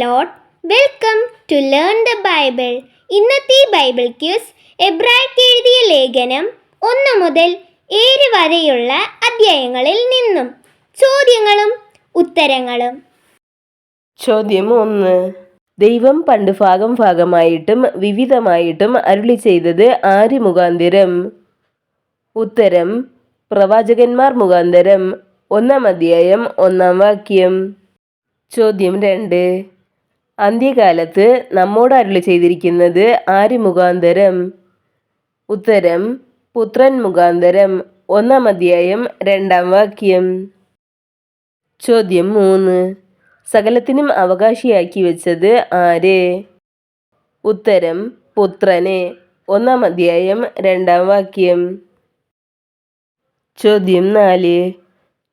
Lord welcome to learn the Bible ഇന്നത്തെ Bible quiz എബ്രായ്ക്ക് എഴുതിയ ലേഖനം ഒന്ന് മുതൽ ഏഴ് വരെയുള്ള അധ്യായങ്ങളിൽ നിന്നും. ചോദ്യങ്ങളും ഉത്തരങ്ങളും. ചോദ്യം ഒന്ന്. ദൈവം പണ്ട് ഭാഗം ഭാഗമായിട്ടും വിവിധമായിട്ടും അരുളി ചെയ്തത് ആര് മുഖാന്തരം? ഉത്തരം പ്രവാചകന്മാർ മുഖാന്തരം. ഒന്നാം അധ്യായം ഒന്നാം വാക്യം. ചോദ്യം രണ്ട്. അന്ത്യകാലത്ത് നമ്മോട് അരുളി ചെയ്തിരിക്കുന്നത് ആര് മുഖാന്തരം? ഉത്തരം പുത്രൻ മുഖാന്തരം. ഒന്നാം അധ്യായം രണ്ടാം വാക്യം. ചോദ്യം മൂന്ന്. സകലത്തിനും അവകാശിയാക്കി വെച്ചത് ആര്? ഉത്തരം പുത്രനെ. ഒന്നാം അധ്യായം രണ്ടാം വാക്യം. ചോദ്യം നാല്.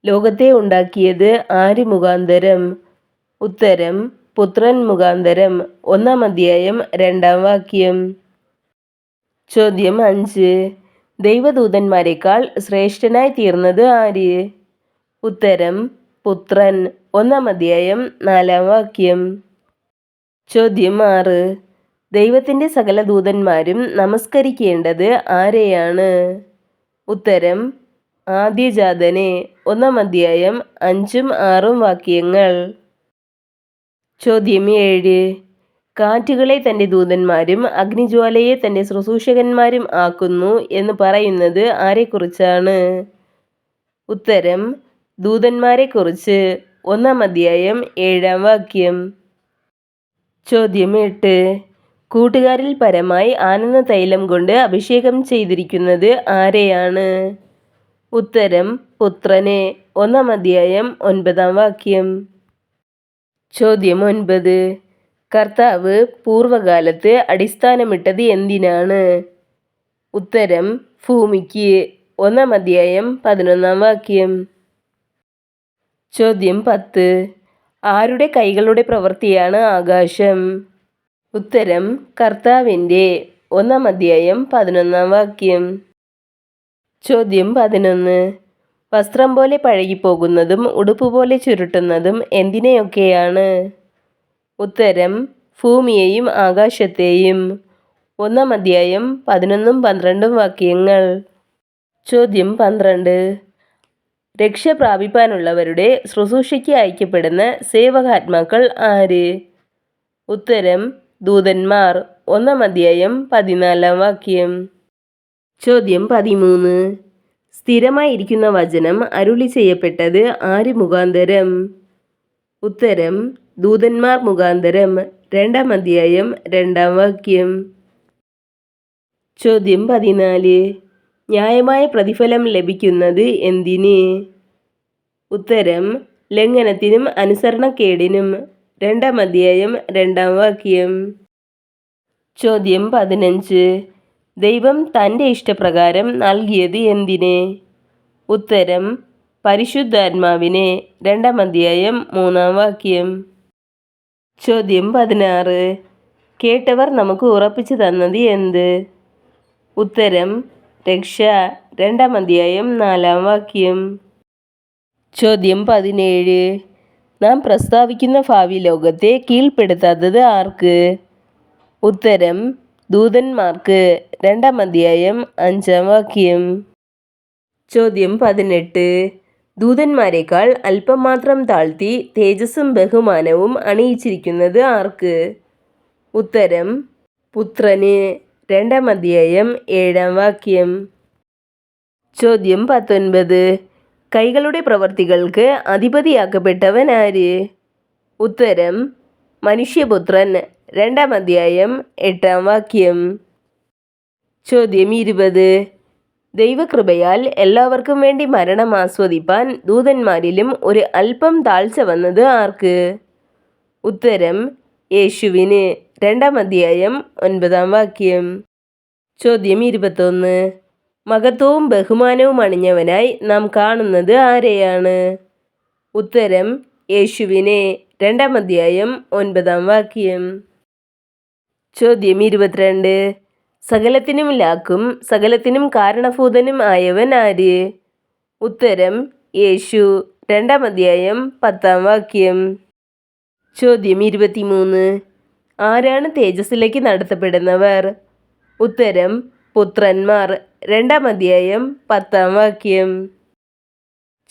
ലോകത്തെ ഉണ്ടാക്കിയത് ആര് മുഖാന്തരം? ഉത്തരം പുത്രൻ മുഖാന്തരം ഒന്നാം അധ്യായം രണ്ടാം വാക്യം. ചോദ്യം അഞ്ച്. ദൈവദൂതന്മാരെക്കാൾ ശ്രേഷ്ഠനായി തീർന്നത് ആര്? ഉത്തരം പുത്രൻ. ഒന്നാം അധ്യായം നാലാം വാക്യം. ചോദ്യം ആറ്. ദൈവത്തിന്റെ സകല ദൂതന്മാരും നമസ്കരിക്കേണ്ടത് ആരെയാണ്? ഉത്തരം ആദ്യജാതനെ. ഒന്നാം അധ്യായം അഞ്ചും ആറും വാക്യങ്ങൾ. ചോദ്യം ഏഴ്. കാറ്റുകളെ തന്റെ ദൂതന്മാരും അഗ്നിജ്വാലയെ തന്റെ ശുശ്രൂഷകന്മാരും ആക്കുന്നു എന്ന് പറയുന്നത് ആരെക്കുറിച്ചാണ്? ഉത്തരം ദൂതന്മാരെക്കുറിച്ച്. ഒന്നാം അധ്യായം ഏഴാം വാക്യം. ചോദ്യം എട്ട്. കൂട്ടുകാരിൽ പരമായി ആനന്ദ തൈലം കൊണ്ട് അഭിഷേകം ചെയ്തിരിക്കുന്നത് ആരെയാണ്? ഉത്തരം പുത്രനെ. ഒന്നാം അധ്യായം ഒൻപതാം വാക്യം. ചോദ്യം ഒൻപത്. കർത്താവ് പൂർവകാലത്ത് അടിസ്ഥാനമിട്ടത് എന്തിനാണ്? ഉത്തരം ഭൂമിക്ക്. ഒന്നാം അധ്യായം പതിനൊന്നാം വാക്യം. ചോദ്യം പത്ത്. ആരുടെ കൈകളുടെ പ്രവൃത്തിയാണ് ആകാശം? ഉത്തരം കർത്താവിന്റെ. ഒന്നാം അധ്യായം പതിനൊന്നാം വാക്യം. ചോദ്യം പതിനൊന്ന്. വസ്ത്രം പോലെ പഴകിപ്പോകുന്നതും ഉടുപ്പ് പോലെ ചുരുട്ടുന്നതും എന്തിനെയൊക്കെയാണ്? ഉത്തരം ഭൂമിയെയും ആകാശത്തെയും. ഒന്നാം അധ്യായം പതിനൊന്നും പന്ത്രണ്ടും വാക്യങ്ങൾ. ചോദ്യം പന്ത്രണ്ട്. രക്ഷ പ്രാപിപ്പാനുള്ളവരുടെ ശുശ്രൂഷയ്ക്ക് അയക്കപ്പെടുന്ന സേവകാത്മാക്കൾ ആര്? ഉത്തരം ദൂതന്മാർ. ഒന്നാം അധ്യായം പതിനാലാം വാക്യം. ചോദ്യം പതിമൂന്ന്. സ്ഥിരമായിരിക്കുന്ന വചനം അരുളി ചെയ്യപ്പെട്ടത് ആര് മുഖാന്തരം? ഉത്തരം ദൂതന്മാർ മുഖാന്തരം. രണ്ടാം അധ്യായം രണ്ടാം വാക്യം. ചോദ്യം പതിനാല്. ന്യായമായ പ്രതിഫലം ലഭിക്കുന്നത് എന്തിന്? ഉത്തരം ലംഘനത്തിനും അനുസരണക്കേടിനും. രണ്ടാം അധ്യായം രണ്ടാം വാക്യം. ചോദ്യം പതിനഞ്ച്. ദൈവം തന്റെ ഇഷ്ടപ്രകാരം നൽകിയത് എന്തിന്? ഉത്തരം പരിശുദ്ധാത്മാവിനെ. രണ്ടാം അധ്യായം മൂന്നാം വാക്യം. ചോദ്യം പതിനാറ്. കേട്ടവർ നമുക്ക് ഉറപ്പിച്ചു തന്നത് എന്ത്? ഉത്തരം രക്ഷ. രണ്ടാം അധ്യായം നാലാം വാക്യം. ചോദ്യം പതിനേഴ്. നാം പ്രസ്താവിക്കുന്ന ഭാവി ലോകത്തെ കീഴ്പ്പെടുത്താത്തത് ആർക്ക്? ഉത്തരം ദൂതന്മാർക്ക് രണ്ടാം അധ്യായം അഞ്ചാം വാക്യം. ചോദ്യം പതിനെട്ട്. ദൂതന്മാരെക്കാൾ അല്പം മാത്രം താഴ്ത്തി തേജസ്സും ബഹുമാനവും അണിയിച്ചിരിക്കുന്നത് ആർക്ക്? ഉത്തരം പുത്രന്. രണ്ടാം അധ്യായം ഏഴാം വാക്യം. ചോദ്യം പത്തൊൻപത്. കൈകളുടെ പ്രവർത്തികൾക്ക് അധിപതിയാക്കപ്പെട്ടവൻ ആര്? ഉത്തരം മനുഷ്യപുത്രൻ. രണ്ടാം അധ്യായം എട്ടാം വാക്യം. ചോദ്യം ഇരുപത്. ദൈവകൃപയാൽ എല്ലാവർക്കും വേണ്ടി മരണം ആസ്വദിപ്പാൻ ദൂതന്മാരിലും ഒരു അല്പം താഴ്ച വന്നത് ആർക്ക്? ഉത്തരം യേശുവിന്. രണ്ടാം അധ്യായം ഒൻപതാം വാക്യം. ചോദ്യം ഇരുപത്തൊന്ന്. മഹത്വവും ബഹുമാനവും അണിഞ്ഞവനായി നാം കാണുന്നത് ആരെയാണ്? ഉത്തരം യേശുവിനെ. രണ്ടാം അധ്യായം ഒൻപതാം വാക്യം. ചോദ്യം ഇരുപത്തിരണ്ട്. സകലത്തിനും ലാക്കും സകലത്തിനും കാരണഭൂതനും ആയവൻ ആര്? ഉത്തരം യേശു. രണ്ടാം അധ്യായം പത്താം വാക്യം. ചോദ്യം ഇരുപത്തിമൂന്ന്. ആരാണ് തേജസ്സിലേക്ക് നടത്തപ്പെടുന്നവർ? ഉത്തരം പുത്രന്മാർ. രണ്ടാം അധ്യായം പത്താം വാക്യം.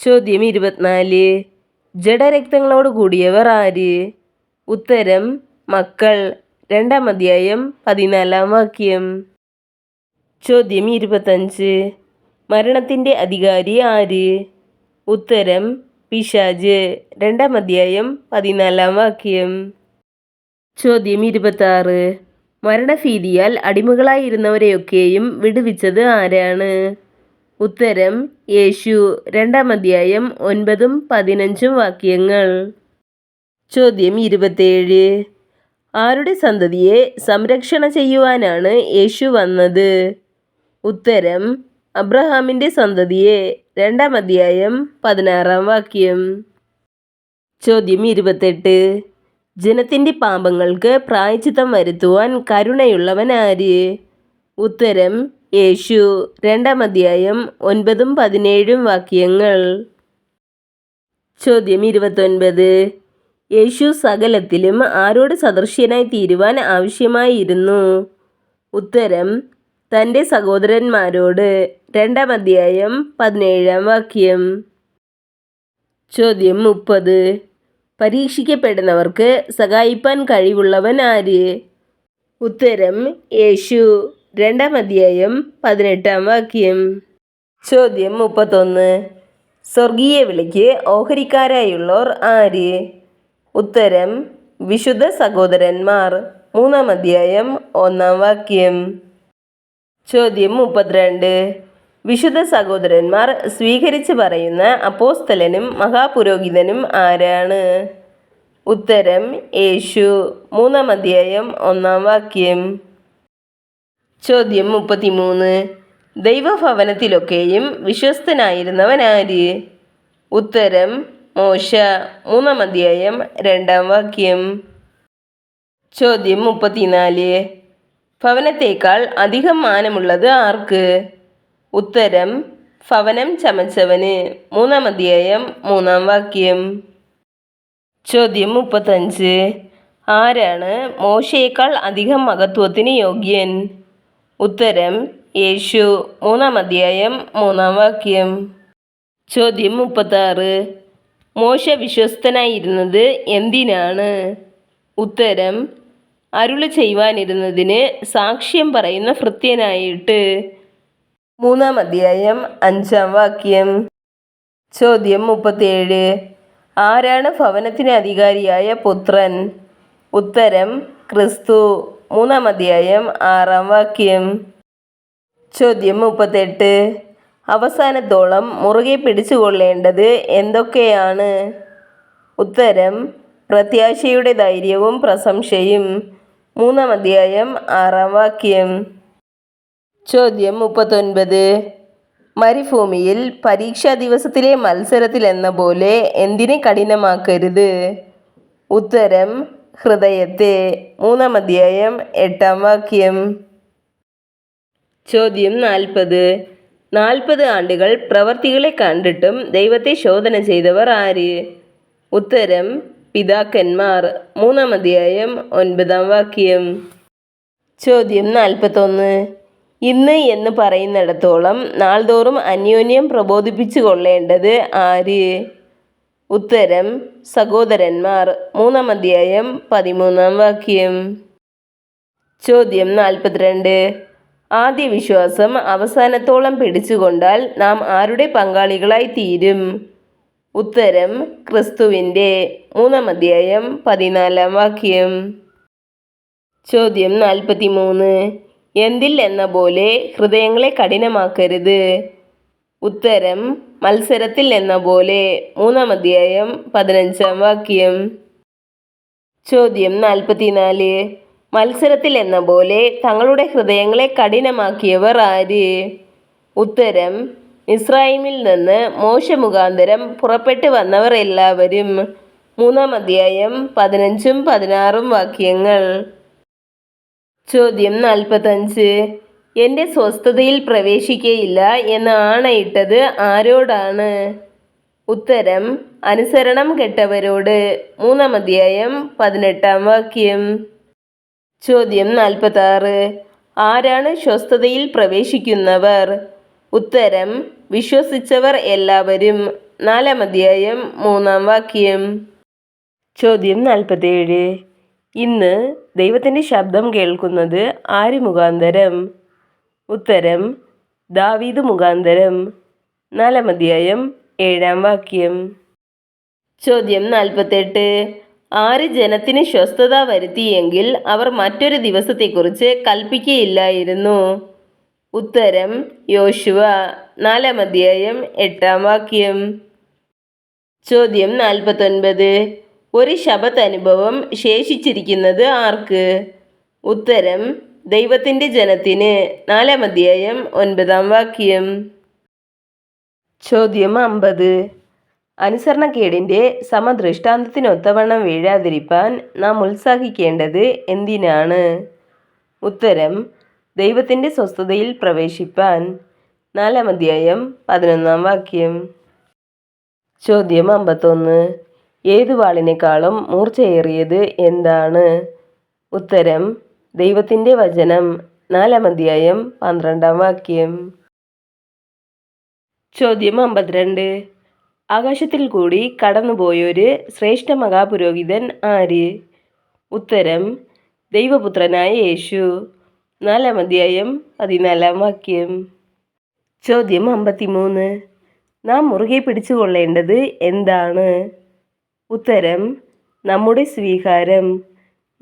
ചോദ്യം ഇരുപത്തിനാല്. ജഡരക്തങ്ങളോട് കൂടിയവർ ആര്? ഉത്തരം മക്കൾ. രണ്ടാം അധ്യായം പതിനാലാം വാക്യം. ചോദ്യം ഇരുപത്തഞ്ച്. മരണത്തിന്റെ അധികാരി ആര്? ഉത്തരം പിശാജ്. രണ്ടാം അധ്യായം പതിനാലാം വാക്യം. ചോദ്യം ഇരുപത്താറ്. മരണഭീതിയാൽ അടിമകളായിരുന്നവരെയൊക്കെയും വിടുവിച്ചത് ആരാണ്? ഉത്തരം യേശു. രണ്ടാം അധ്യായം ഒൻപതും പതിനഞ്ചും വാക്യങ്ങൾ. ചോദ്യം ഇരുപത്തേഴ്. ആരുടെ സന്തതിയെ സംരക്ഷണ ചെയ്യുവാനാണ് യേശു വന്നത്? ഉത്തരം അബ്രഹാമിന്റെ സന്തതിയെ രണ്ടാം അധ്യായം പതിനാറാം വാക്യം. ചോദ്യം ഇരുപത്തെട്ട്. ജനത്തിന്റെ പാപങ്ങൾക്ക് പ്രായച്ചിത്തം വരുത്തുവാൻ കരുണയുള്ളവൻ ആര്? ഉത്തരം യേശു. രണ്ടാം അധ്യായം ഒൻപതും പതിനേഴും വാക്യങ്ങൾ. ചോദ്യം ഇരുപത്തൊൻപത്. യേശു സകലത്തിലും ആരോട് സദൃശ്യനായി തീരുവാൻ ആവശ്യമായിരുന്നു. ഉത്തരം തന്റെ സഹോദരന്മാരോട് രണ്ടാം അധ്യായം പതിനേഴാം വാക്യം. ചോദ്യം മുപ്പത്. പരീക്ഷിക്കപ്പെടുന്നവർക്ക് സഹായിപ്പാൻ കഴിവുള്ളവൻ ആര്? ഉത്തരം യേശു. രണ്ടാം അധ്യായം പതിനെട്ടാം വാക്യം. ചോദ്യം മുപ്പത്തൊന്ന്. സ്വർഗീയ വിളിക്ക് ഓഹരിക്കാരായുള്ളവർ ആര്? ഉത്തരം വിശുദ്ധ സഹോദരന്മാർ. മൂന്നാം അധ്യായം ഒന്നാം വാക്യം. ചോദ്യം മുപ്പത്തിരണ്ട്. വിശുദ്ധ സഹോദരന്മാർ സ്വീകരിച്ച് പറയുന്ന അപ്പോസ്തലനും മഹാപുരോഹിതനും ആരാണ്? ഉത്തരം യേശു. മൂന്നാം അധ്യായം ഒന്നാം വാക്യം. ചോദ്യം മുപ്പത്തിമൂന്ന്. ദൈവഭവനത്തിലൊക്കെയും വിശ്വസ്തനായിരുന്നവൻ ആര് ഉത്തരം മോശ. മൂന്നാം അധ്യായം രണ്ടാം വാക്യം. ചോദ്യം മുപ്പത്തിനാല്. ഭവനത്തേക്കാൾ അധികം മാനമുള്ളത് ആർക്ക്? ഉത്തരം ഭവനം ചമച്ചവന്. മൂന്നാം അധ്യായം മൂന്നാം വാക്യം. ചോദ്യം മുപ്പത്തഞ്ച്. ആരാണ് മോശയേക്കാൾ അധികം മഹത്വത്തിന് യോഗ്യൻ? ഉത്തരം യേശു. മൂന്നാം അധ്യായം മൂന്നാം വാക്യം. ചോദ്യം മുപ്പത്താറ്. മോശ വിശ്വസ്തനായിരുന്നത് എന്തിനാണ്? ഉത്തരം അരുളി ചെയ്യുവാനിരുന്നതിന് സാക്ഷ്യം പറയുന്ന ഭൃത്യനായിട്ട്. മൂന്നാം അധ്യായം അഞ്ചാം വാക്യം. ചോദ്യം മുപ്പത്തിയേഴ്. ആരാണ് ഭവനത്തിന് അധികാരിയായ പുത്രൻ? ഉത്തരം ക്രിസ്തു. മൂന്നാം അധ്യായം ആറാം വാക്യം. ചോദ്യം മുപ്പത്തെട്ട്. അവസാനത്തോളം മുറുകെ പിടിച്ചുകൊള്ളേണ്ടത് എന്തൊക്കെയാണ്? ഉത്തരം പ്രത്യാശയുടെ ധൈര്യവും പ്രശംസയും. മൂന്നാം അധ്യായം ആറാം വാക്യം. ചോദ്യം മുപ്പത്തൊൻപത്. മരുഭൂമിയിൽ പരീക്ഷാ ദിവസത്തിലെ മത്സരത്തിൽ എന്ന പോലെ എന്തിനെ കഠിനമാക്കരുത്? ഉത്തരം ഹൃദയത്തെ. മൂന്നാം അധ്യായം എട്ടാം വാക്യം. ചോദ്യം നാൽപ്പത്. നാൽപ്പത് ആണ്ടുകൾ പ്രവർത്തികളെ കണ്ടിട്ടും ദൈവത്തെ ശോധന ചെയ്തവർ ആര്? ഉത്തരം പിതാക്കന്മാർ. മൂന്നാം അധ്യായം ഒൻപതാം വാക്യം. ചോദ്യം നാൽപ്പത്തൊന്ന്. ഇന്ന് എന്ന് പറയുന്നിടത്തോളം നാൾതോറും അന്യോന്യം പ്രബോധിപ്പിച്ചു കൊള്ളേണ്ടത് ആര്? ഉത്തരം സഹോദരന്മാർ. മൂന്നാം അധ്യായം പതിമൂന്നാം വാക്യം. ചോദ്യം നാൽപ്പത്തിരണ്ട്. ആദ്യ വിശ്വാസം അവസാനത്തോളം പിടിച്ചുകൊണ്ടാൽ നാം ആരുടെ പങ്കാളികളായി തീരും? ഉത്തരം ക്രിസ്തുവിന്റെ മൂന്നാം അധ്യായം പതിനാലാം വാക്യം. ചോദ്യം നാൽപ്പത്തി മൂന്ന് എന്തിൽ എന്ന പോലെ ഹൃദയങ്ങളെ കഠിനമാക്കരുത്. ഉത്തരം മത്സരത്തിൽ എന്ന പോലെ മൂന്നാം അധ്യായം പതിനഞ്ചാം വാക്യം. ചോദ്യം നാൽപ്പത്തിനാല്. മത്സരത്തിൽ എന്ന പോലെ തങ്ങളുടെ ഹൃദയങ്ങളെ കഠിനമാക്കിയവർ ആര്? ഉത്തരം ഇസ്രായേലിൽ നിന്ന് മോശ മുഖാന്തരം പുറപ്പെട്ടു വന്നവർ എല്ലാവരും. മൂന്നാം അധ്യായം പതിനഞ്ചും പതിനാറും വാക്യങ്ങൾ. ചോദ്യം നാൽപ്പത്തഞ്ച്. എന്റെ സ്വസ്ഥതയിൽ പ്രവേശിക്കയില്ല എന്ന് ആണയിട്ടത് ആരോടാണ്? ഉത്തരം അനുസരണം കെട്ടവരോട്. മൂന്നാം അധ്യായം പതിനെട്ടാം വാക്യം. ചോദ്യം നാൽപ്പത്തി ആറ് ആരാണ് സ്വസ്ഥതയിൽ പ്രവേശിക്കുന്നവർ? ഉത്തരം വിശ്വസിച്ചവർ എല്ലാവരും. നാലാം അധ്യായം മൂന്നാം വാക്യം. ചോദ്യം നാൽപ്പത്തേഴ്. ഇന്ന് ദൈവത്തിന്റെ ശബ്ദം കേൾക്കുന്നത് ആര് മുഖാന്തരം? ഉത്തരം ദാവീദ് മുഖാന്തരം. നാലാം അധ്യായം ഏഴാം വാക്യം. ചോദ്യം നാൽപ്പത്തെട്ട്. ആര് ജനത്തിന് സ്വസ്ഥത വരുത്തിയെങ്കിൽ അവർ മറ്റൊരു ദിവസത്തെക്കുറിച്ച് കൽപ്പിക്കുകയില്ലായിരുന്നു ഉത്തരം യോശുവ. നാലാം അധ്യായം എട്ടാം വാക്യം. ചോദ്യം നാൽപ്പത്തൊൻപത്. ഒരു ശബത്ത് അനുഭവം ശേഷിച്ചിരിക്കുന്നത് ആർക്ക്? ഉത്തരം ദൈവത്തിന്റെ ജനത്തിന്. നാലാം അധ്യായം ഒൻപതാം വാക്യം. ചോദ്യം അമ്പത്. അനുസരണക്കേടിന്റെ സമദൃഷ്ടാന്തത്തിനൊത്തവണ്ണം വീഴാതിരിപ്പാൻ നാം ഉത്സാഹിക്കേണ്ടത് എന്തിനാണ്? ഉത്തരം ദൈവത്തിന്റെ സ്വസ്ഥതയിൽ പ്രവേശിപ്പാൻ. നാലാം അധ്യായം പതിനൊന്നാം വാക്യം. ചോദ്യം അമ്പത്തൊന്ന്. ഏതു വാളിനേക്കാളും മൂർച്ചയേറിയത് എന്താണ്? ഉത്തരം ദൈവത്തിന്റെ വചനം. നാലാം അധ്യായം പന്ത്രണ്ടാം വാക്യം. ചോദ്യം അമ്പത്തിരണ്ട്. ആകാശത്തിൽ കൂടി കടന്നുപോയൊരു ശ്രേഷ്ഠ മഹാപുരോഹിതൻ ആര്? ഉത്തരം ദൈവപുത്രനായ യേശു. നാലാം അധ്യായം പതിനാലാം വാക്യം. ചോദ്യം അമ്പത്തിമൂന്ന്. നാം മുറുകെ പിടിച്ചുകൊള്ളേണ്ടത് എന്താണ്? ഉത്തരം നമ്മുടെ സ്വീകാരം.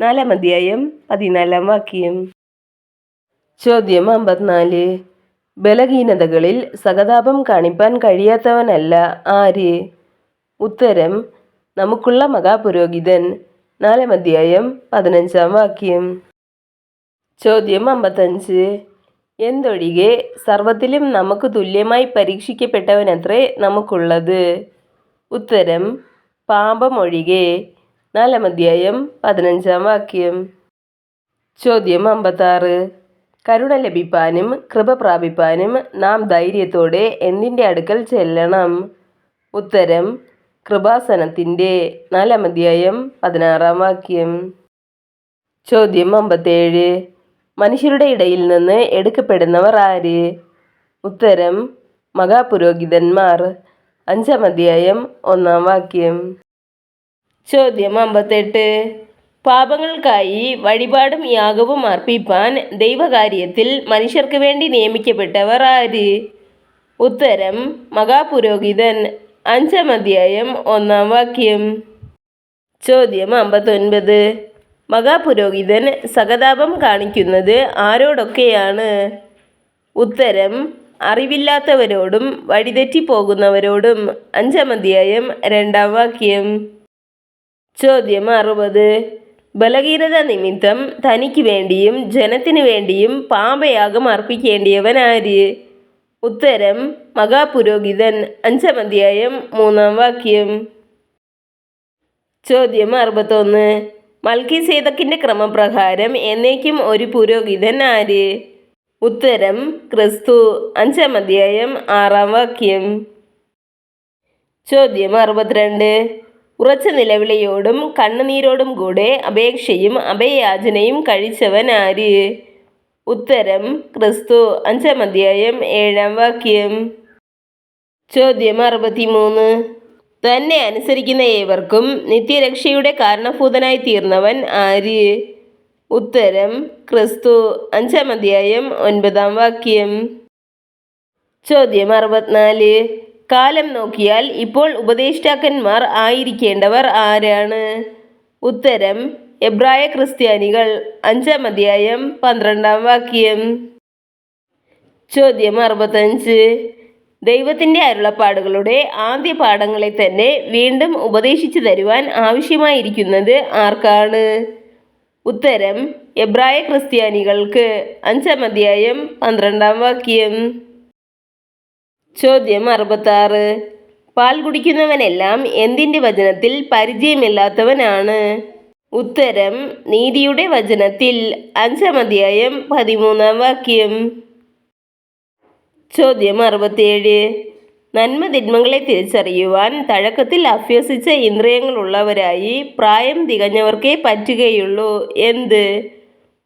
നാലാം അധ്യായം പതിനാലാം വാക്യം. ചോദ്യം അമ്പത്തിനാല്. ബലഹീനതകളിൽ സഹതാപം കാണിപ്പാൻ കഴിയാത്തവനല്ല ആര്? ഉത്തരം നമുക്കുള്ള മഹാപുരോഹിതൻ. നാലാം അധ്യായം പതിനഞ്ചാം വാക്യം. ചോദ്യം അമ്പത്തഞ്ച്. എന്തൊഴികെ സർവത്തിലും നമുക്ക് തുല്യമായി പരീക്ഷിക്കപ്പെട്ടവനത്രേ നമുക്കുള്ളത്? ഉത്തരം പാപമൊഴികെ. നാലാം അധ്യായം പതിനഞ്ചാം വാക്യം. ചോദ്യം അമ്പത്താറ്. കരുണ ലഭിപ്പാനും കൃപ പ്രാപിപ്പാനും നാം ധൈര്യത്തോടെ എന്തിന്റെ അടുക്കൽ ചെല്ലണം? ഉത്തരം കൃപാസനത്തിന്റെ നാലാം അധ്യായം പതിനാറാം വാക്യം. ചോദ്യം അമ്പത്തേഴ്. മനുഷ്യരുടെ ഇടയിൽ നിന്ന് എടുക്കപ്പെടുന്നവർ ആര്? ഉത്തരം മഹാപുരോഹിതന്മാർ. അഞ്ചാം അധ്യായം ഒന്നാം വാക്യം. ചോദ്യം അമ്പത്തെട്ട്. പാപങ്ങൾക്കായി വഴിപാടും യാഗവും അർപ്പിപ്പാൻ ദൈവകാര്യത്തിൽ മനുഷ്യർക്ക് വേണ്ടി നിയമിക്കപ്പെട്ടവർ ആര്? ഉത്തരം മഹാപുരോഹിതൻ. അഞ്ചാം അധ്യായം ഒന്നാം വാക്യം. ചോദ്യം അമ്പത്തൊൻപത്. മഹാപുരോഹിതൻ സഹതാപം കാണിക്കുന്നത് ആരോടൊക്കെയാണ്? ഉത്തരം അറിവില്ലാത്തവരോടും വഴിതെറ്റിപ്പോകുന്നവരോടും. അഞ്ചാം അധ്യായം രണ്ടാം വാക്യം. ചോദ്യം അറുപത്. ബലഹീനത നിമിത്തം തനിക്ക് വേണ്ടിയും ജനത്തിനു വേണ്ടിയും പാപയാഗം അർപ്പിക്കേണ്ടിയവൻ ആര് ഉത്തരം മഹാപുരോഹിതൻ. അഞ്ചാം അധ്യായം മൂന്നാം വാക്യം. ചോദ്യം അറുപത്തൊന്ന്. മൽക്കി സേതക്കിന്റെ ക്രമപ്രകാരം എന്നേക്കും ഒരു പുരോഹിതൻ ആര്? ഉത്തരം ക്രിസ്തു. അഞ്ചാം അധ്യായം ആറാം വാക്യം. ചോദ്യം അറുപത്തിരണ്ട്. ഉറച്ച നിലവിളിയോടും കണ്ണുനീരോടും കൂടെ അപേക്ഷയും അഭയയാചനയും കഴിച്ചവൻ ആര്? ഉത്തരം ക്രിസ്തു. അഞ്ചാം അധ്യായം ഏഴാം വാക്യം. ചോദ്യം അറുപത്തിമൂന്ന്. തന്നെ അനുസരിക്കുന്ന ഏവർക്കും നിത്യരക്ഷയുടെ കാരണഭൂതനായി തീർന്നവൻ ആര്? ഉത്തരം ക്രിസ്തു. അഞ്ചാം അധ്യായം ഒൻപതാം വാക്യം. ചോദ്യം അറുപത്തിനാല്. കാലം നോക്കിയാൽ ഇപ്പോൾ ഉപദേഷ്ടാക്കന്മാർ ആയിരിക്കേണ്ടവർ ആരാണ്? ഉത്തരം എബ്രായ ക്രിസ്ത്യാനികൾ. അഞ്ചാം അധ്യായം പന്ത്രണ്ടാം വാക്യം. ചോദ്യം അറുപത്തഞ്ച്. ദൈവത്തിന്റെ അരുളപ്പാടുകളുടെ ആദ്യ പാഠങ്ങളെ തന്നെ വീണ്ടും ഉപദേശിച്ചു തരുവാൻ ആവശ്യമായിരിക്കുന്നത് ആർക്കാണ്? ഉത്തരം എബ്രായ ക്രിസ്ത്യാനികൾക്ക്. അഞ്ചാം അധ്യായം പന്ത്രണ്ടാം വാക്യം. ചോദ്യം അറുപത്താറ്. പാൽ കുടിക്കുന്നവനെല്ലാം എന്തിന്റെ വചനത്തിൽ പരിചയമില്ലാത്തവനാണ്? ഉത്തരം നീതിയുടെ വചനത്തിൽ. അഞ്ചാം അധ്യായം പതിമൂന്നാം വാക്യം. ചോദ്യം അറുപത്തിയേഴ് നന്മതിന്മകളെ തിരിച്ചറിയുവാൻ തഴക്കത്തിൽ അഭ്യസിച്ച ഇന്ദ്രിയങ്ങളുള്ളവരായി പ്രായം തികഞ്ഞവർക്കേ പറ്റുകയുള്ളൂ. എന്ത്?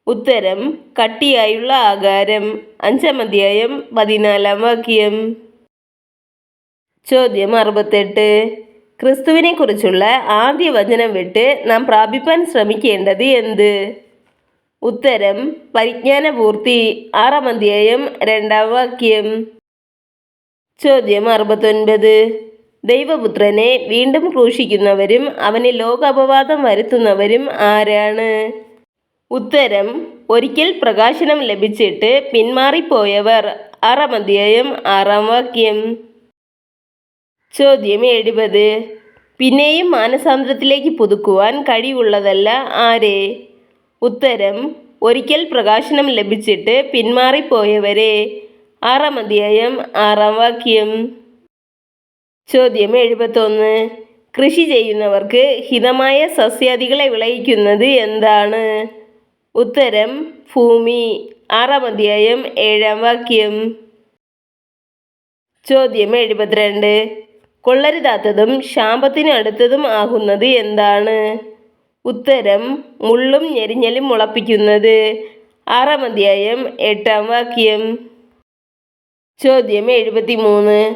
ഉത്തരം കട്ടിയായുള്ള ആകാരം. അഞ്ചാം അധ്യായം പതിനാലാം വാക്യം. ചോദ്യം അറുപത്തെട്ട്. ക്രിസ്തുവിനെ കുറിച്ചുള്ള ആദ്യ വചനം വിട്ട് നാം പ്രാപിപ്പാൻ ശ്രമിക്കേണ്ടത് എന്ത്? ഉത്തരം പരിജ്ഞാനപൂർത്തി ആറാം അധ്യായം രണ്ടാം വാക്യം. ചോദ്യം അറുപത്തൊൻപത്. ദൈവപുത്രനെ വീണ്ടും ക്രൂശിക്കുന്നവരും അവന് ലോകാപവാദം വരുത്തുന്നവരും ആരാണ്? ഉത്തരം ഒരിക്കൽ പ്രകാശനം ലഭിച്ചിട്ട് പിന്മാറിപ്പോയവർ. ആറാം അധ്യായം ആറാം വാക്യം. ചോദ്യം എഴുപത്. പിന്നെയും മാനസാന്തരത്തിലേക്ക് പുതുക്കുവാൻ കഴിവുള്ളതല്ല ആരെ? ഉത്തരം ഒരിക്കൽ പ്രകാശനം ലഭിച്ചിട്ട് പിന്മാറിപ്പോയവരെ. ആറാം അധ്യായം ആറാം വാക്യം. ചോദ്യം എഴുപത്തൊന്ന്. കൃഷി ചെയ്യുന്നവർക്ക് ഹിതമായ സസ്യാദികളെ വിളയിക്കുന്നത് എന്താണ്? ഉത്തരം ഭൂമി. ആറാം അധ്യായം ഏഴാം വാക്യം. ചോദ്യം എഴുപത്തിരണ്ട്. കൊള്ളരുതാത്തതും ശാപത്തിന് അടുത്തതും ആകുന്നത് എന്താണ്? ഉത്തരം മുള്ളും ഞെരിഞ്ഞലും മുളപ്പിക്കുന്നത്. ആറാം അധ്യായം എട്ടാം വാക്യം. ചോദ്യം എഴുപത്തി മൂന്ന്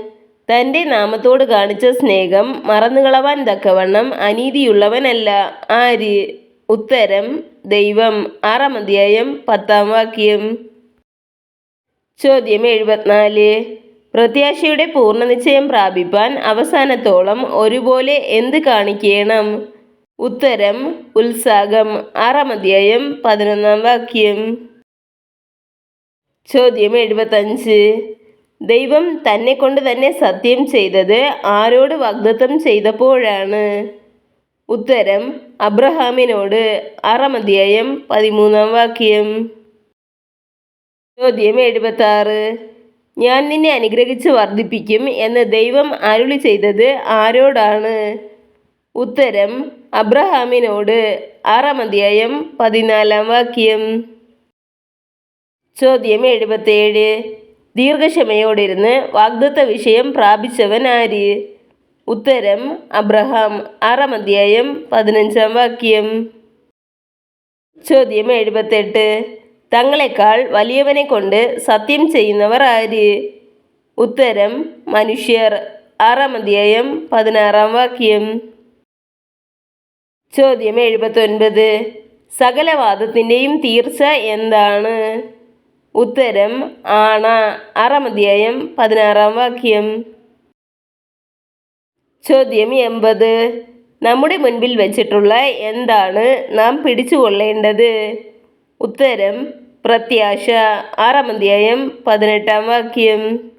തന്റെ നാമത്തോട് കാണിച്ച സ്നേഹം മറന്നുകളവാൻ തക്കവണ്ണം അനീതിയുള്ളവനല്ല. ആര്? ഉത്തരം ദൈവം. ആറാം അധ്യായം പത്താം വാക്യം. ചോദ്യം എഴുപത്തിനാല്. പ്രത്യാശയുടെ പൂർണനിശ്ചയം പ്രാപിപ്പാൻ അവസാനത്തോളം ഒരുപോലെ എന്ത് കാണിക്കണം? ഉത്തരം ഉത്സാഹം. ആറാം അധ്യായം പതിനൊന്നാം വാക്യം. ചോദ്യം എഴുപത്തഞ്ച്. ദൈവം തന്നെ കൊണ്ട് തന്നെ സത്യം ചെയ്തത് ആരോട് വാഗ്ദത്തം ചെയ്തപ്പോഴാണ്. ഉത്തരം അബ്രഹാമിനോട്. ആറാം അധ്യായം പതിമൂന്നാം വാക്യം. ചോദ്യം എഴുപത്താറ്. ഞാൻ നിന്നെ അനുഗ്രഹിച്ച് വർദ്ധിപ്പിക്കും എന്ന് ദൈവം അരുളി ചെയ്തത് ആരോടാണ്? ഉത്തരം അബ്രഹാമിനോട്. ആറാം അധ്യായം പതിനാലാം വാക്യം. ചോദ്യം എഴുപത്തേഴ്. ദീർഘക്ഷമയോടിരുന്ന് വാഗ്ദത്ത വിഷയം പ്രാപിച്ചവൻ ആര്? ഉത്തരം അബ്രഹാം. ആറാം അധ്യായം പതിനഞ്ചാം വാക്യം. ചോദ്യം എഴുപത്തെട്ട്. തങ്ങളെക്കാൾ വലിയവനെ കൊണ്ട് സത്യം ചെയ്യുന്നവർ ആര്? ഉത്തരം മനുഷ്യർ. ആറാം അധ്യായം പതിനാറാം വാക്യം. ചോദ്യം എഴുപത്തൊൻപത്. സകലവാദത്തിന്റെയും തീർച്ച എന്താണ്? ഉത്തരം ആണ. ആറാം അധ്യായം പതിനാറാം വാക്യം. ചോദ്യം എൺപത്. നമ്മുടെ മുൻപിൽ വെച്ചിട്ടുള്ള എന്താണ് നാം പിടിച്ചുകൊള്ളേണ്ടത്? ഉത്തരം പ്രത്യാശ. ആറാം അധ്യായം പതിനെട്ടാം വാക്യം.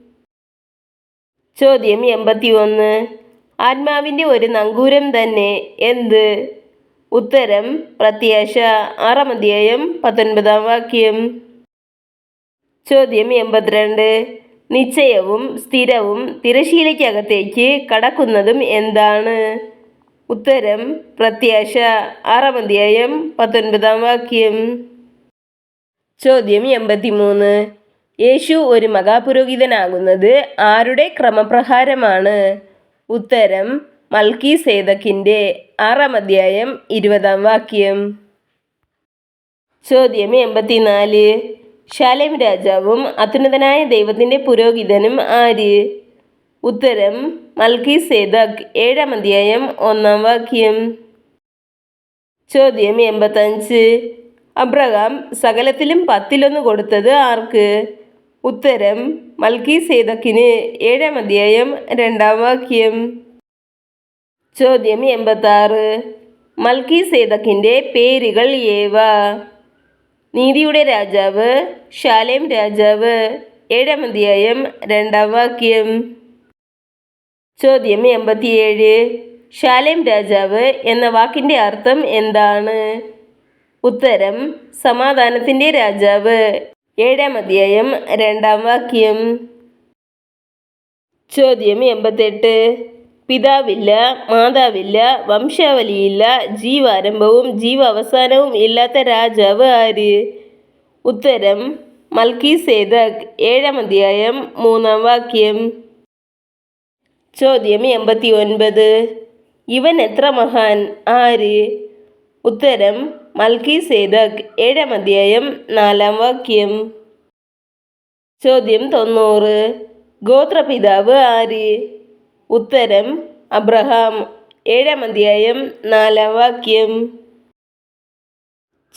ചോദ്യം എൺപത്തി ഒന്ന് ആത്മാവിന്റെ ഒരു നങ്കൂരം തന്നെ എന്ത്? ഉത്തരം പ്രത്യാശ. ആറാം അധ്യായം പത്തൊൻപതാം വാക്യം. ചോദ്യം എൺപത്തിരണ്ട്. നിശ്ചയവും സ്ഥിരവും തിരശീലയ്ക്കകത്തേക്ക് കടക്കുന്നതും എന്താണ്? ഉത്തരം പ്രത്യാശ. ആറാം അധ്യായം പത്തൊൻപതാം വാക്യം. ചോദ്യം എൺപത്തിമൂന്ന്. യേശു ഒരു മഹാപുരോഹിതനാകുന്നത് ആരുടെ ക്രമപ്രകാരമാണ്? ഉത്തരം മൽക്കി സേതക്കിന്റെ ആറാം അധ്യായം ഇരുപതാം വാക്യം. ചോദ്യം എൺപത്തിനാല്. ശാലേം രാജാവും അത്യുന്നതനായ ദൈവത്തിന്റെ പുരോഹിതനും ആര്? ഉത്തരം മൽക്കി സേതക് ഏഴാം അധ്യായം ഒന്നാം വാക്യം. ചോദ്യം എൺപത്തഞ്ച്. അബ്രഹാം സകലത്തിലും പത്തിലൊന്ന് കൊടുത്തത് ആർക്ക്? ഉത്തരം മൽക്കി സേതക്കിന് ഏഴാം അധ്യായം രണ്ടാം വാക്യം. ചോദ്യം എൺപത്താറ്. മൽക്കി സേതക്കിന്റെ പേരുകൾ ഏവ? നീതിയുടെ രാജാവ് ശാലേം രാജാവ്. ഏഴാം അധ്യായം രണ്ടാം വാക്യം. ചോദ്യം എൺപത്തിയേഴ്. ശാലേം രാജാവ് എന്ന വാക്കിന്റെ അർത്ഥം എന്താണ്? ഉത്തരം സമാധാനത്തിന്റെ രാജാവ്. ഏഴാം അധ്യായം രണ്ടാം വാക്യം. ചോദ്യം എൺപത്തെട്ട്. പിതാവില്ല മാതാവില്ല വംശാവലിയില്ല ജീവാരംഭവും ജീവാവസാനവും ഇല്ലാത്ത രാജാവ് ആര്? ഉത്തരം മൽക്കി സേതക് ഏഴാം അധ്യായം മൂന്നാം വാക്യം. ചോദ്യം എൺപത്തി ഒൻപത് ഇവൻ എത്ര മഹാൻ? ആര്? ഉത്തരം മൽക്കി സേദക് ഏഴാം അധ്യായം നാലാം വാക്യം. ചോദ്യം തൊണ്ണൂറ്. ഗോത്രപിതാവ് ആര്? ഉത്തരം അബ്രഹാം. ഏഴാം അധ്യായം നാലാം വാക്യം.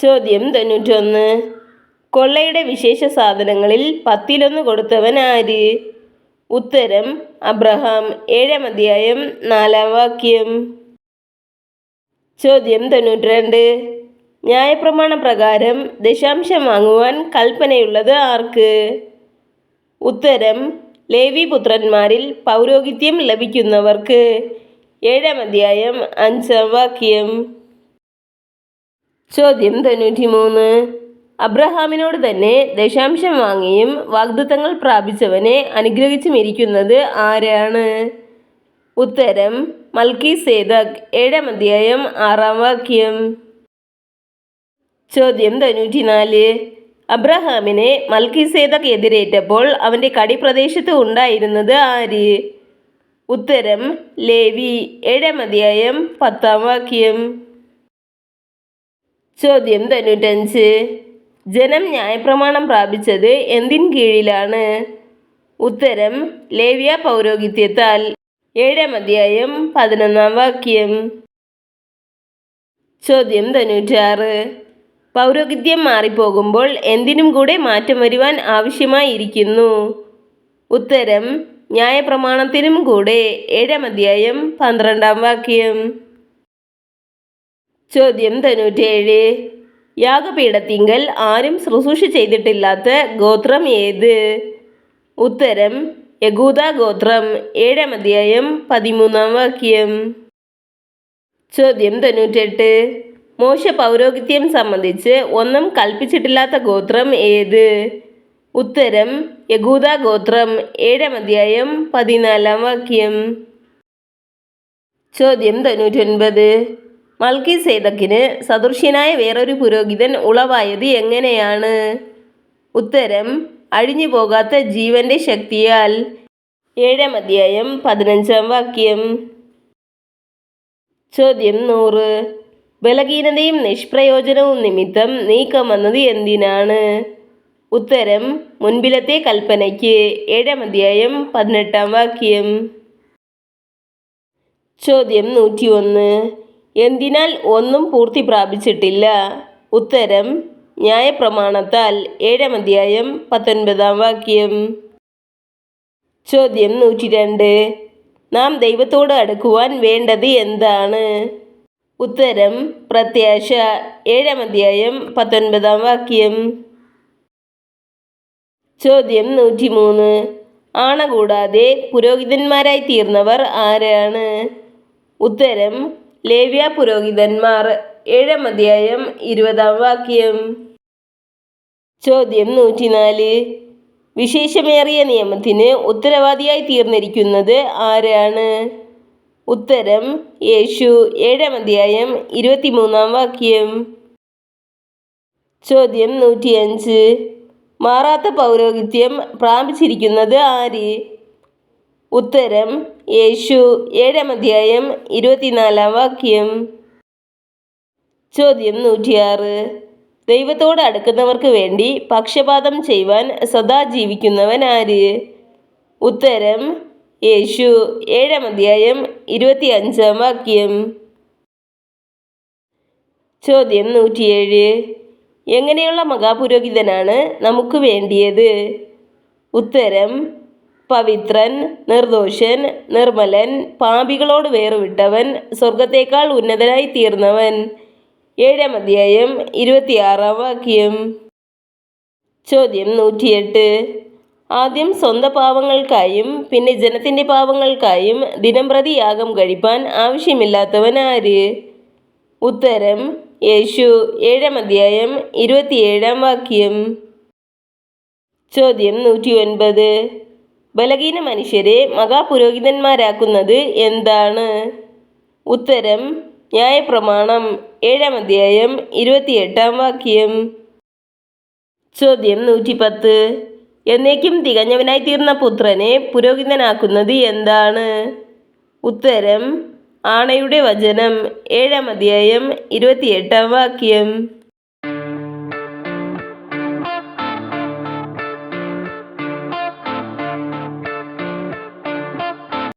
ചോദ്യം തൊണ്ണൂറ്റൊന്ന്. കൊള്ളയുടെ വിശേഷ സാധനങ്ങളിൽ പത്തിലൊന്ന് കൊടുത്തവൻ ആര്? ഉത്തരം അബ്രഹാം. ഏഴാം അധ്യായം നാലാം വാക്യം. ചോദ്യം തൊണ്ണൂറ്റിരണ്ട്. ന്യായപ്രമാണ പ്രകാരം ദശാംശം വാങ്ങുവാൻ കൽപ്പനയുള്ളത് ആർക്ക്? ഉത്തരം ലേവി പുത്രന്മാരിൽ പൗരോഹിത്യം ലഭിക്കുന്നവർക്ക്. ഏഴാം അധ്യായം അഞ്ചാം വാക്യം. ചോദ്യം തൊണ്ണൂറ്റിമൂന്ന്. അബ്രഹാമിനോട് തന്നെ ദശാംശം വാങ്ങിയും വാഗ്ദത്തങ്ങൾ പ്രാപിച്ചവനെ അനുഗ്രഹിച്ചും ഇരിക്കുന്നത് ആരാണ്? ഉത്തരം മൽക്കി സേതക് ഏഴാം അധ്യായം ആറാം വാക്യം. ചോദ്യം തൊണ്ണൂറ്റിനാല് അബ്രഹാമിനെ മൽക്കിസേദക് എതിരേറ്റപ്പോൾ അവന്റെ കടിപ്രദേശത്ത് ഉണ്ടായിരുന്നത് ആര്? ഉത്തരം ലേവി. ഏഴാം അധ്യായം പത്താം വാക്യം. ചോദ്യം തൊണ്ണൂറ്റഞ്ച് ജനം ന്യായപ്രമാണം പ്രാപിച്ചത് എന്തിൻ കീഴിലാണ്? ഉത്തരം ലേവിയ പൗരോഹിത്യത്താൽ. ഏഴാം അധ്യായം പതിനൊന്നാം വാക്യം. ചോദ്യം തൊണ്ണൂറ്റാറ് പൗരോഹിത്യം മാറിപ്പോകുമ്പോൾ എന്തിനും കൂടെ മാറ്റം വരുവാൻ ആവശ്യമായിരിക്കുന്നു. ഉത്തരം ന്യായപ്രമാണത്തിനും കൂടെ. ഏഴാം അധ്യായം പന്ത്രണ്ടാം വാക്യം. ചോദ്യം തൊണ്ണൂറ്റേഴ്. യാഗപീഠത്തിങ്കൽ ആരും ശുശ്രൂഷ ചെയ്തിട്ടില്ലാത്ത ഗോത്രം ഏത്? ഉത്തരം യഗൂദ ഗോത്രം. ഏഴാം അധ്യായം പതിമൂന്നാം വാക്യം. ചോദ്യം തൊണ്ണൂറ്റെട്ട്. മോശ പൗരോഹിത്യം സംബന്ധിച്ച് ഒന്നും കൽപ്പിച്ചിട്ടില്ലാത്ത ഗോത്രം ഏത്? ഉത്തരം യഗൂദ ഗോത്രം. ഏഴാം അധ്യായം പതിനാലാം വാക്യം. ചോദ്യം തൊണ്ണൂറ്റൊൻപത്. മൽക്കി സേതക്കിന് സദൃശ്യനായ വേറൊരു പുരോഹിതൻ ഉളവായത് എങ്ങനെയാണ്? ഉത്തരം അഴിഞ്ഞു പോകാത്ത ജീവന്റെ ശക്തിയാൽ. ഏഴാം അധ്യായം പതിനഞ്ചാം വാക്യം. ചോദ്യം നൂറ്. ബലഹീനതയും നിഷ്പ്രയോജനവും നിമിത്തം നീക്കം വന്നത് എന്തിനാണ്? ഉത്തരം മുൻപിലത്തെ കൽപ്പനയ്ക്ക് ഏഴാം അധ്യായം പതിനെട്ടാം വാക്യം. ചോദ്യം നൂറ്റി ഒന്ന് എന്തിനാൽ ഒന്നും പൂർത്തി പ്രാപിച്ചിട്ടില്ല? ഉത്തരം ന്യായപ്രമാണത്താൽ ഏഴാം അധ്യായം പത്തൊൻപതാം വാക്യം. ചോദ്യം നൂറ്റി രണ്ട് നാം ദൈവത്തോട് അടുക്കുവാൻ വേണ്ടത് എന്താണ്? ഉത്തരം പ്രത്യാശ ഏഴാം അധ്യായം പത്തൊൻപതാം വാക്യം. ചോദ്യം നൂറ്റിമൂന്ന്. ആണ കൂടാതെ പുരോഹിതന്മാരായി തീർന്നവർ ആരാണ്? ഉത്തരം ലേവ്യ പുരോഹിതന്മാർ. ഏഴാം അധ്യായം ഇരുപതാം വാക്യം. ചോദ്യം നൂറ്റിനാല്. വിശേഷമേറിയ നിയമത്തിന് ഉത്തരവാദിയായി തീർന്നിരിക്കുന്നത് ആരാണ്? ഉത്തരം യേശു ഏഴാം അധ്യായം ഇരുപത്തിമൂന്നാം വാക്യം. ചോദ്യം നൂറ്റിയഞ്ച്. മാറാത്ത പൗരോഹിത്യം പ്രാപിച്ചിരിക്കുന്നത് ആര്? ഉത്തരം യേശു ഏഴാം അധ്യായം ഇരുപത്തിനാലാം വാക്യം. ചോദ്യം നൂറ്റിയാറ്. ദൈവത്തോട് അടുക്കുന്നവർക്ക് വേണ്ടി പക്ഷപാതം ചെയ്യുവാൻ സദാ ജീവിക്കുന്നവൻ ആര്? ഉത്തരം യേശു ഏഴാം അധ്യായം ഇരുപത്തി അഞ്ചാം വാക്യം. ചോദ്യം നൂറ്റിയേഴ്. എങ്ങനെയുള്ള മഹാപുരോഹിതനാണ് നമുക്ക് വേണ്ടിയത്? ഉത്തരം പവിത്രൻ നിർദോഷൻ നിർമ്മലൻ പാപികളോട് വേറുവിട്ടവൻ സ്വർഗത്തേക്കാൾ ഉന്നതനായി തീർന്നവൻ. ഏഴാം അധ്യായം ഇരുപത്തിയാറാം വാക്യം. ചോദ്യം നൂറ്റിയെട്ട്. ആദ്യം സ്വന്തം പാവങ്ങൾക്കായും പിന്നെ ജനത്തിന്റെ പാവങ്ങൾക്കായും ദിനംപ്രതി യാഗം കഴിപ്പാൻ ആവശ്യമില്ലാത്തവൻ ആര്? ഉത്തരം യേശു ഏഴാം അധ്യായം ഇരുപത്തിയേഴാം വാക്യം. ചോദ്യം നൂറ്റി ഒൻപത് ബലഹീന മനുഷ്യരെ മഹാപുരോഹിതന്മാരാക്കുന്നത് എന്താണ്? ഉത്തരം ന്യായപ്രമാണം ഏഴാം അധ്യായം ഇരുപത്തിയെട്ടാം വാക്യം. ചോദ്യം നൂറ്റിപ്പത്ത്. എന്നേക്കും തികഞ്ഞവനായി തീർന്ന പുത്രനെ പുരോഹിതനാക്കുന്നത് എന്താണ്? ഉത്തരം ആണയുടെ വചനം ഏഴാം അധ്യായം ഇരുപത്തിയെട്ടാം വാക്യം.